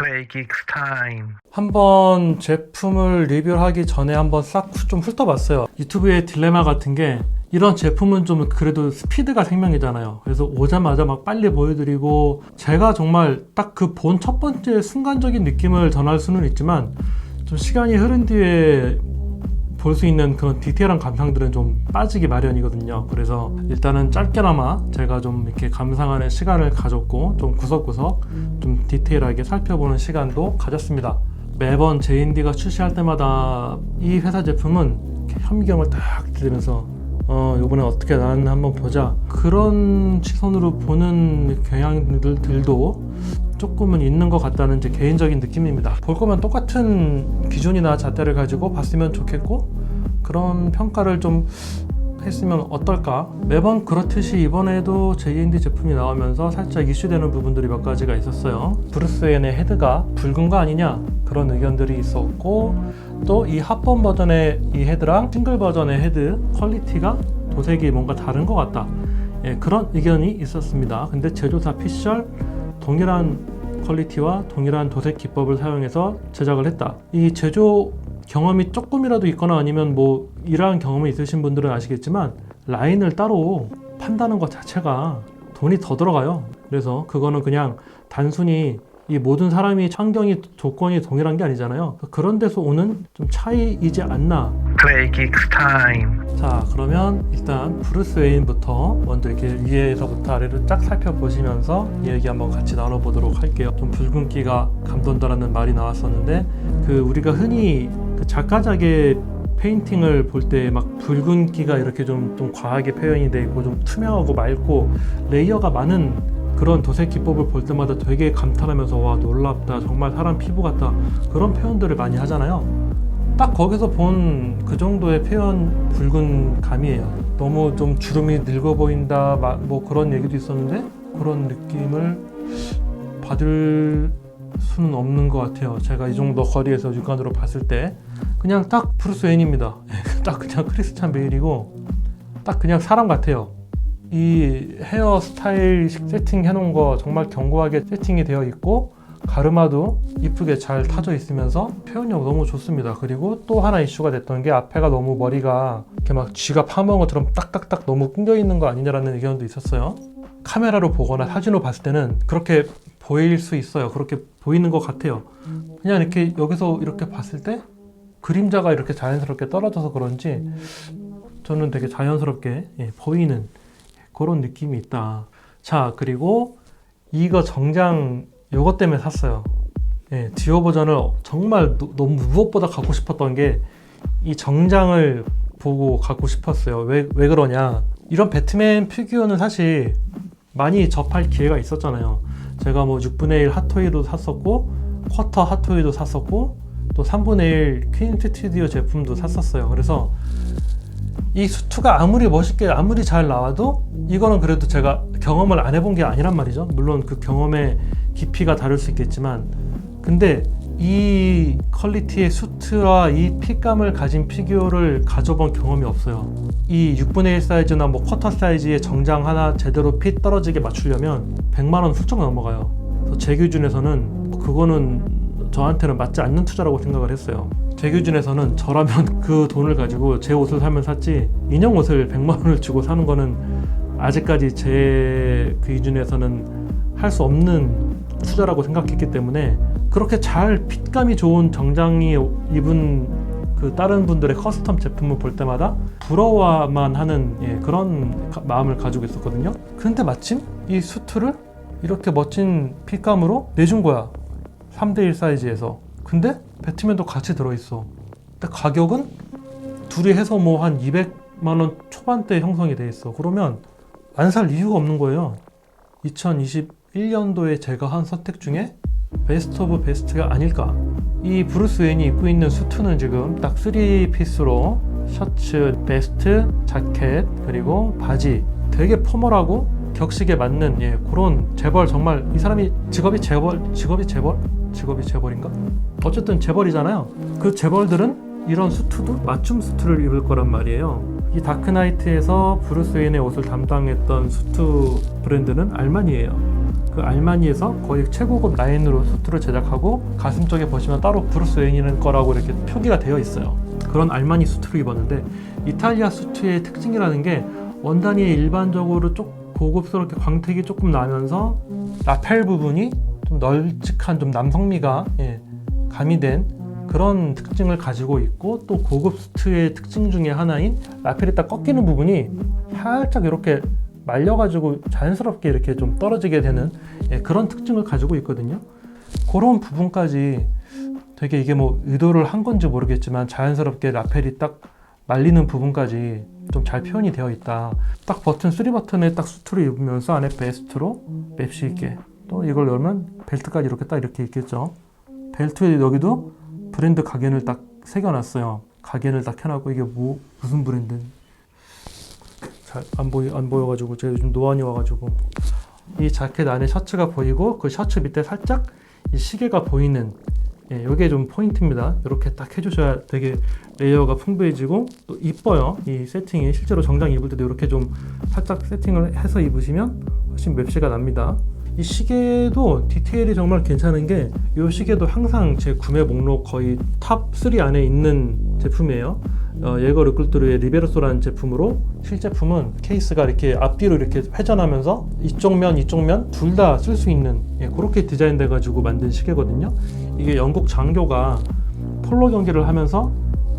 Play Geeks Time. 한번 제품을 리뷰하기 전에 한번 싹 좀 훑어봤어요. 유튜브의 딜레마 같은 게 이런 제품은 좀 그래도 스피드가 생명이잖아요. 그래서 오자마자 막 빨리 보여드리고 제가 정말 딱 그 본 첫 번째 순간적인 느낌을 전할 수는 있지만 좀 시간이 흐른 뒤에 볼 수 있는 그런 디테일한 감상들은 좀 빠지기 마련이거든요. 그래서 일단은 짧게나마 제가 좀 이렇게 감상하는 시간을 가졌고 좀 구석구석 좀 디테일하게 살펴보는 시간도 가졌습니다. 매번 JND가 출시할 때마다 이 회사 제품은 현미경을 딱 들면서 어 이번에 어떻게 나왔나 한번 보자 그런 시선으로 보는 경향들도 조금은 있는 것 같다는 제 개인적인 느낌입니다. 볼 거면 똑같은 기준이나 잣대를 가지고 봤으면 좋겠고 그런 평가를 좀 했으면 어떨까? 매번 그렇듯이 이번에도 JND 제품이 나오면서 살짝 이슈되는 부분들이 몇 가지가 있었어요. 브루스 웨인의 헤드가 붉은 거 아니냐? 그런 의견들이 있었고 또 이 합본 버전의 이 헤드랑 싱글 버전의 헤드 퀄리티가 도색이 뭔가 다른 것 같다. 예, 그런 의견이 있었습니다. 근데 제조사 피셜 동일한 퀄리티와 동일한 도색 기법을 사용해서 제작을 했다. 이 제조 경험이 조금이라도 있거나 아니면 뭐 이러한 경험이 있으신 분들은 아시겠지만 라인을 따로 판다는 것 자체가 돈이 더 들어가요. 그래서 그거는 그냥 단순히 이 모든 사람이 환경이 조건이 동일한 게 아니잖아요. 그런 데서 오는 좀 차이이지 않나 Play Geeks Time. 자 그러면 일단 브루스 웨인부터 먼저 이렇게 위에서부터 아래를 쫙 살펴보시면서 이 얘기 한번 같이 나눠보도록 할게요 좀 붉은기가 감돈다라는 말이 나왔었는데 그 우리가 흔히 그 작가작의 페인팅을 볼 때 막 붉은기가 이렇게 좀, 좀 과하게 표현이 돼 있고 좀 투명하고 맑고 레이어가 많은 그런 도색 기법을 볼 때마다 되게 감탄하면서 와 놀랍다 정말 사람 피부 같다 그런 표현들을 많이 하잖아요 딱 거기서 본 그 정도의 표현 붉은 감이에요. 너무 좀 주름이 늙어 보인다, 마- 뭐 그런 얘기도 있었는데 그런 느낌을 받을 수는 없는 것 같아요. 제가 이 정도 거리에서 육안으로 봤을 때 그냥 딱 브루스 웨인입니다. 딱 그냥 크리스찬 베일이고 딱 그냥 사람 같아요. 이 헤어 스타일 세팅 해놓은 거 정말 견고하게 세팅이 되어 있고 가르마도 이쁘게 잘 타져 있으면서 표현력 너무 좋습니다. 그리고 또 하나 이슈가 됐던 게 앞에가 너무 머리가 이렇게 막 쥐가 파먹은 것처럼 딱딱딱 너무 끊겨 있는 거 아니냐라는 의견도 있었어요. 카메라로 보거나 사진으로 봤을 때는 그렇게 보일 수 있어요. 그렇게 보이는 것 같아요. 그냥 이렇게 여기서 이렇게 봤을 때 그림자가 이렇게 자연스럽게 떨어져서 그런지 저는 되게 자연스럽게 예, 보이는 그런 느낌이 있다. 자, 그리고 이거 정장 요것 때문에 샀어요. 예, 듀오 버전을 정말 노- 너무 무엇보다 갖고 싶었던 게 이 정장을 보고 갖고 싶었어요. 왜, 왜 그러냐. 이런 배트맨 피규어는 사실 많이 접할 기회가 있었잖아요. 제가 뭐 6분의 1 핫토이도 샀었고, 쿼터 핫토이도 샀었고, 또 3분의 1 퀸 스튜디오 제품도 샀었어요. 그래서 이 수트가 아무리 멋있게 아무리 잘 나와도 이거는 그래도 제가 경험을 안 해본 게 아니란 말이죠. 물론 그 경험의 깊이가 다를 수 있겠지만 근데 이 퀄리티의 수트와 이 핏감을 가진 피규어를 가져본 경험이 없어요. 이 6분의 1 사이즈나 뭐 쿼터 사이즈의 정장 하나 제대로 핏 떨어지게 맞추려면 100만 원 훌쩍 넘어가요. 제 기준에서는 그거는 저한테는 맞지 않는 투자라고 생각을 했어요. 제 기준에서는 저라면 그 돈을 가지고 제 옷을 사면 샀지 인형 옷을 100만 원을 주고 사는 거는 아직까지 제그 기준에서는 할 수 없는 투자라고 생각했기 때문에 그렇게 잘 핏감이 좋은 정장이 입은 그 다른 분들의 커스텀 제품을 볼 때마다 부러워만 하는 예, 그런 가- 마음을 가지고 있었거든요. 근데 마침 이 수트를 이렇게 멋진 핏감으로 내준 거야. 3대1 사이즈에서. 근데 배트맨도 같이 들어있어. 근데 가격은 둘이 해서 뭐 한 200만 원 초반대 형성이 돼 있어. 그러면 안 살 이유가 없는 거예요. 2021년도에 제가 한 선택 중에 베스트 오브 베스트가 아닐까. 이 브루스 웨인이 입고 있는 수트는 지금 딱 3피스로 셔츠, 베스트, 자켓, 그리고 바지 되게 포멀하고 격식에 맞는 예, 그런 재벌 정말 이 사람이 직업이 재벌, 직업이 재벌? 직업이 재벌인가? 어쨌든 재벌이잖아요. 그 재벌들은 이런 수트도 맞춤 수트를 입을 거란 말이에요. 이 다크나이트에서 브루스 웨인의 옷을 담당했던 수트 브랜드는 알만이에요. 그그 알마니에서 거의 최고급 라인으로 수트를 제작하고 가슴 쪽에 보시면 따로 브루스 웨인이라는 거라고 이렇게 표기가 되어 있어요. 그런 알마니 수트를 입었는데 이탈리아 수트의 특징이라는 게 원단이 일반적으로 좀 고급스럽게 광택이 조금 나면서 라펠 부분이 좀 널찍한 좀 남성미가 예, 가미된 그런 특징을 가지고 있고 또 고급 수트의 특징 중에 하나인 라펠이 딱 꺾이는 부분이 살짝 이렇게 말려가지고 자연스럽게 이렇게 좀 떨어지게 되는 예, 그런 특징을 가지고 있거든요. 그런 부분까지 되게 이게 뭐 의도를 한 건지 모르겠지만 자연스럽게 라펠이 딱 말리는 부분까지 좀 잘 표현이 되어 있다. 딱 버튼 3 버튼에 딱 수트를 입으면서 안에 베스트로 맵시 있게 또 이걸 열면 벨트까지 이렇게 딱 이렇게 있겠죠. 벨트에 여기도 브랜드 가겐을 딱 새겨놨어요. 가겐을 딱 켜놨고 이게 뭐 무슨 브랜드? 잘 안 보이 안 보여가지고 제가 요즘 노안이 와가지고 이 자켓 안에 셔츠가 보이고 그 셔츠 밑에 살짝 이 시계가 보이는 예, 이게 좀 포인트입니다. 이렇게 딱 해주셔야 되게 레이어가 풍부해지고 또 이뻐요. 이 세팅이 실제로 정장 입을 때도 이렇게 좀 살짝 세팅을 해서 입으시면 훨씬 맵시가 납니다. 이 시계도 디테일이 정말 괜찮은 게 이 시계도 항상 제 구매 목록 거의 탑 3 안에 있는 제품이에요. 어, 예거 르클트르의 리베르소라는 제품으로 실제품은 케이스가 이렇게 앞뒤로 이렇게 회전하면서 이쪽 면 이쪽 면 둘 다 쓸 수 있는 예, 그렇게 디자인돼 가지고 만든 시계거든요. 이게 영국 장교가 폴로 경기를 하면서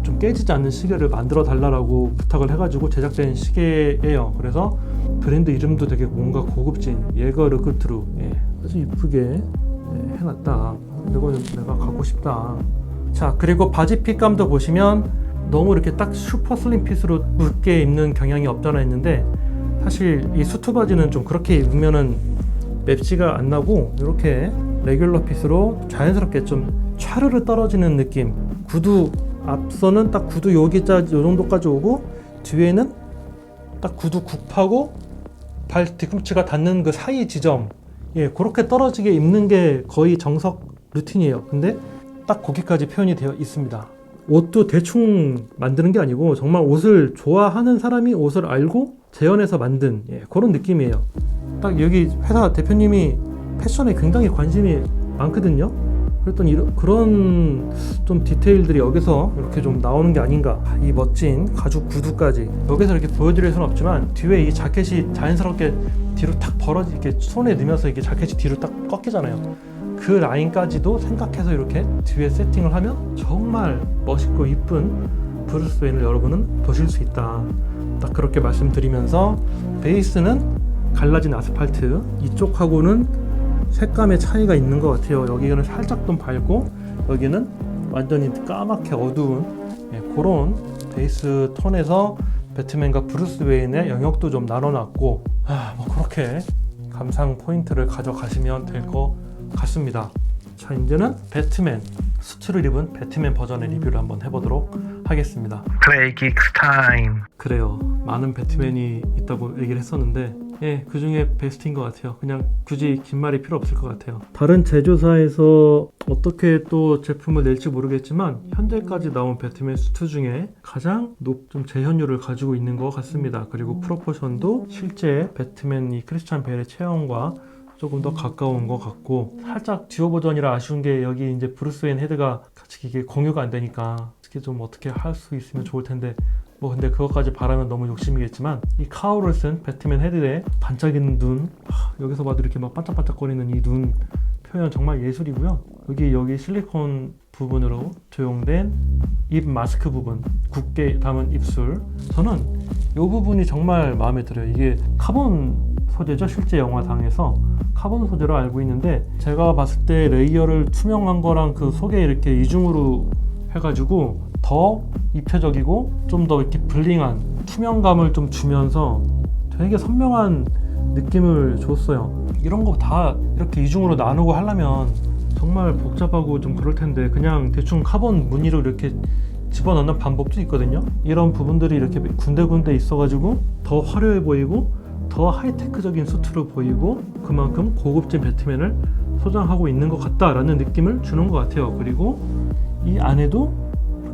좀 깨지지 않는 시계를 만들어 달라고 부탁을 해가지고 제작된 시계예요. 그래서 브랜드 이름도 되게 뭔가 고급진 예거 르크트루 예, 아주 이쁘게 예, 해놨다. 이거 내가 갖고 싶다. 자 그리고 바지 핏감도 보시면 너무 이렇게 딱 슈퍼 슬림 핏으로 묻게 입는 경향이 없잖아 있는데 사실 이 수트 바지는 좀 그렇게 입으면은 맵시가 안 나고 이렇게 레귤러 핏으로 자연스럽게 좀 촤르르 떨어지는 느낌 구두 앞서는 딱 구두 여기자 요 정도까지 오고 뒤에는 딱 구두 굽하고 발 뒤꿈치가 닿는 그 사이 지점. 예 그렇게 떨어지게 입는 게 거의 정석 루틴이에요. 근데 딱 거기까지 표현이 되어 있습니다. 옷도 대충 만드는 게 아니고 정말 옷을 좋아하는 사람이 옷을 알고 재현해서 만든 예, 그런 느낌이에요. 딱 여기 회사 대표님이 패션에 굉장히 관심이 많거든요 그랬더니 이런, 그런 좀 디테일들이 여기서 이렇게 좀 나오는 게 아닌가. 이 멋진 가죽 구두까지. 여기서 이렇게 보여드릴 수는 없지만 뒤에 이 자켓이 자연스럽게 뒤로 탁 벌어지 이렇게 손에 넣으면서 이게 자켓이 뒤로 딱 꺾이잖아요. 그 라인까지도 생각해서 이렇게 뒤에 세팅을 하면 정말 멋있고 이쁜 브루스 웨인을 여러분은 보실 수 있다. 딱 그렇게 말씀드리면서 베이스는 갈라진 아스팔트 이쪽하고는 색감의 차이가 있는 것 같아요. 여기는 살짝 좀 밝고 여기는 완전히 까맣게 어두운 예, 그런 베이스 톤에서 배트맨과 브루스 웨인의 영역도 좀 나눠놨고 아, 뭐 그렇게 감상 포인트를 가져가시면 될 것 같습니다. 자 이제는 배트맨 수트를 입은 배트맨 버전의 리뷰를 한번 해보도록 하겠습니다. Play Geeks Time. 그래요. 많은 배트맨이 있다고 얘기를 했었는데, 예, 그 중에 베스트인 것 같아요. 그냥 굳이 긴 말이 필요 없을 것 같아요. 다른 제조사에서 어떻게 또 제품을 낼지 모르겠지만, 현재까지 나온 배트맨 수트 중에 가장 높은 재현율을 가지고 있는 것 같습니다. 그리고 프로포션도 실제 배트맨 이 크리스찬 벨의 체형과 조금 더 가까운 것 같고 살짝 듀오 버전이라 아쉬운 게 여기 이제 브루스 웨인 헤드가 같이 이게 공유가 안 되니까 어떻게 좀 어떻게 할 수 있으면 좋을 텐데 뭐 근데 그것까지 바라면 너무 욕심이겠지만 이 카우를 쓴 배트맨 헤드에 반짝이는 눈. 하, 여기서 봐도 이렇게 막 반짝반짝거리는 이 눈 표현 정말 예술이고요. 여기 여기 실리콘 부분으로 조용된 입 마스크 부분 굳게 담은 입술. 저는 이 부분이 정말 마음에 들어요. 이게 카본 소재죠? 실제 영화상에서. 카본 소재로 알고 있는데 제가 봤을 때 레이어를 투명한 거랑 그 속에 이렇게 이중으로 해가지고 더 입체적이고 좀 더 이렇게 블링한 투명감을 좀 주면서 되게 선명한 느낌을 줬어요. 이런 거 다 이렇게 이중으로 나누고 하려면 정말 복잡하고 좀 그럴 텐데 그냥 대충 카본 무늬로 이렇게 집어넣는 방법도 있거든요. 이런 부분들이 이렇게 군데군데 있어가지고 더 화려해 보이고 더 하이테크적인 수트로 보이고 그만큼 고급진 배트맨을 소장하고 있는 것 같다라는 느낌을 주는 것 같아요. 그리고 이 안에도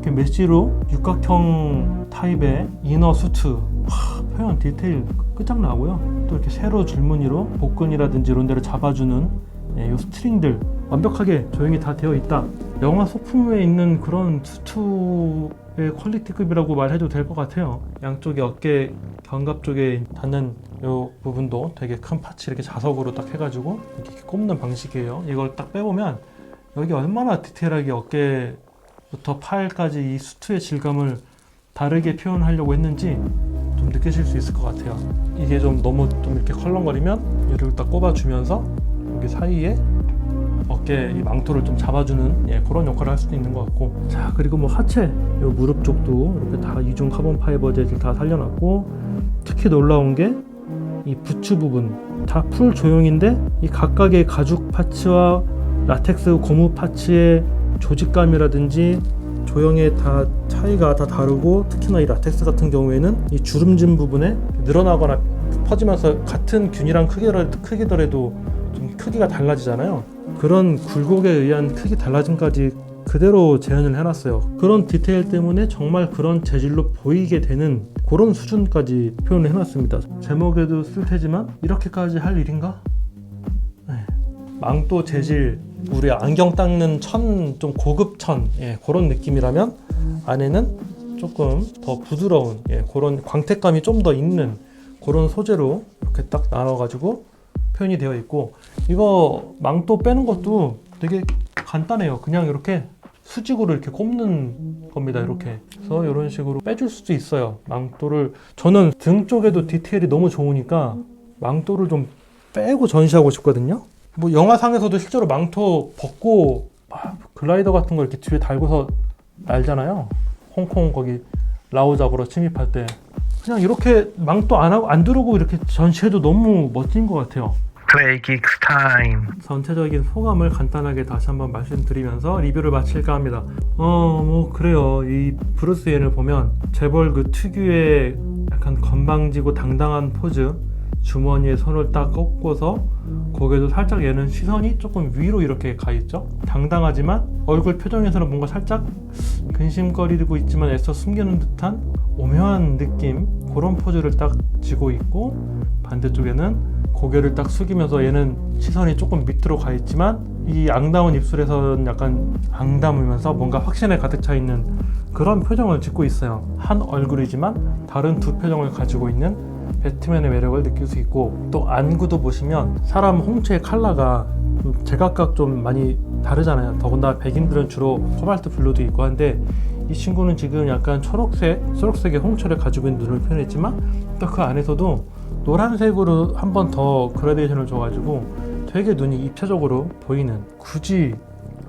이렇게 메쉬로 육각형 타입의 이너 수트 하, 표현 디테일 끝장나고요. 또 이렇게 세로 줄무늬로 복근이라든지 이런 데를 잡아주는 예, 이 스트링들 완벽하게 조형이 다 되어 있다. 영화 소품에 있는 그런 수트의 퀄리티급이라고 말해도 될 것 같아요. 양쪽에 어깨 견갑 쪽에 닿는 이 부분도 되게 큰 파츠 이렇게 자석으로 딱 해가지고 이렇게 꼽는 방식이에요. 이걸 딱 빼보면 여기 얼마나 디테일하게 어깨 부터 팔까지 이 수트의 질감을 다르게 표현하려고 했는지 좀 느끼실 수 있을 것 같아요. 이게 좀 너무 좀 이렇게 컬렁거리면 얘를 딱 꼽아주면서 여기 사이에 어깨 이 망토를 좀 잡아주는 예, 그런 역할을 할 수도 있는 것 같고 자 그리고 뭐 하체 요 무릎 쪽도 이렇게 다 이중 카본 파이버 재질 다 살려놨고 특히 놀라운 게 이 부츠 부분 다 풀 조형인데 이 각각의 가죽 파츠와 라텍스 고무 파츠의 조직감이라든지 조형의 다 차이가 다 다르고 특히나 이 라텍스 같은 경우에는 이 주름진 부분에 늘어나거나 퍼지면서 같은 균이랑 크기더라도, 크기더라도 좀 크기가 달라지잖아요. 그런 굴곡에 의한 크기 달라짐까지 그대로 재현을 해놨어요. 그런 디테일 때문에 정말 그런 재질로 보이게 되는 그런 수준까지 표현을 해놨습니다. 제목에도 쓸 테지만 이렇게까지 할 일인가? 네. 망토 재질, 우리 안경 닦는 천, 좀 고급 천, 예, 그런 느낌이라면 안에는 조금 더 부드러운, 예, 그런 광택감이 좀 더 있는 그런 소재로 이렇게 딱 나눠가지고 표현이 되어 있고 이거 망토 빼는 것도 되게 간단해요. 그냥 이렇게 수직으로 이렇게 꼽는 겁니다. 이렇게. 그래서 이런 식으로 빼줄 수도 있어요. 망토를 저는 등 쪽에도 디테일이 너무 좋으니까 망토를 좀 빼고 전시하고 싶거든요. 뭐 영화상에서도 실제로 망토 벗고 막 글라이더 같은 거 이렇게 뒤에 달고서 날잖아요. 홍콩 거기 라오 잡으러 침입할 때 그냥 이렇게 망토 안 하고 안 두르고 이렇게 전시해도 너무 멋진 것 같아요. Geeks Time. 전체적인 소감을 간단하게 다시 한번 말씀드리면서 리뷰를 마칠까 합니다. 어, 뭐 그래요. 이 브루스 웨인을 보면 재벌 그 특유의 약간 건방지고 당당한 포즈, 주머니에 손을 딱 꺾고서 거기에도 살짝 얘는 시선이 조금 위로 이렇게 가 있죠. 당당하지만 얼굴 표정에서는 뭔가 살짝 근심거리고 있지만 애써 숨기는 듯한 오묘한 느낌 그런 포즈를 딱 쥐고 있고 반대쪽에는 고개를 딱 숙이면서 얘는 시선이 조금 밑으로 가 있지만 이 앙다운 입술에서는 약간 앙담으면서 뭔가 확신에 가득 차 있는 그런 표정을 짓고 있어요. 한 얼굴이지만 다른 두 표정을 가지고 있는 배트맨의 매력을 느낄 수 있고 또 안구도 보시면 사람 홍채의 컬러가 좀 제각각 좀 많이 다르잖아요. 더군다나 백인들은 주로 코발트 블루도 있고 한데 이 친구는 지금 약간 초록색, 초록색의 홍채를 가지고 있는 눈을 표현했지만 또 그 안에서도 노란색으로 한 번 더 그라데이션을 줘가지고 되게 눈이 입체적으로 보이는 굳이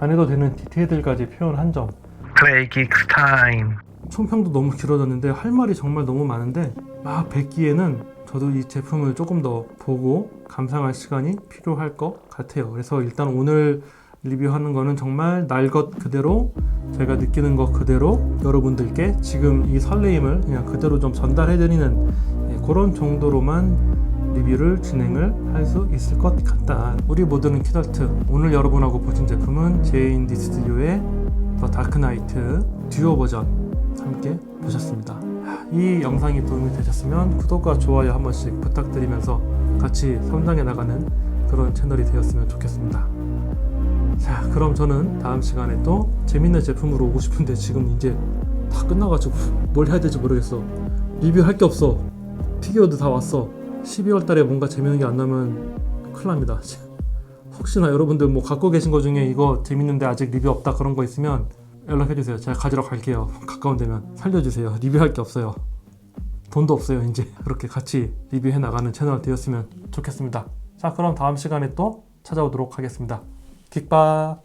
안 해도 되는 디테일들까지 표현한 점 Play Geeks Time. 총평도 너무 길어졌는데 할 말이 정말 너무 많은데 막 뵙기에는 저도 이 제품을 조금 더 보고 감상할 시간이 필요할 것 같아요. 그래서 일단 오늘 리뷰하는 거는 정말 날 것 그대로 제가 느끼는 것 그대로 여러분들께 지금 이 설레임을 그냥 그대로 좀 전달해드리는 예, 그런 정도로만 리뷰를 진행을 할 수 있을 것 같다. 우리 모두는 키덜트. 오늘 여러분하고 보신 제품은 제인 디 스튜디오의 더 다크나이트 듀오 버전 함께 보셨습니다. 이 영상이 도움이 되셨으면 구독과 좋아요 한 번씩 부탁드리면서 같이 성장해 나가는 그런 채널이 되었으면 좋겠습니다. 자, 그럼 저는 다음 시간에 또 재밌는 제품으로 오고 싶은데 지금 이제 다 끝나가지고 뭘 해야 될지 모르겠어. 리뷰할 게 없어. 피규어도 다 왔어. 12월 달에 뭔가 재밌는 게 안 나면 큰일 납니다. 혹시나 여러분들 뭐 갖고 계신 거 중에 이거 재밌는데 아직 리뷰 없다 그런 거 있으면 연락해 주세요. 제가 가지러 갈게요. 가까운 데면 살려주세요. 리뷰할 게 없어요. 돈도 없어요. 이제 그렇게 같이 리뷰해 나가는 채널 되었으면 좋겠습니다. 자, 그럼 다음 시간에 또 찾아오도록 하겠습니다. 킥바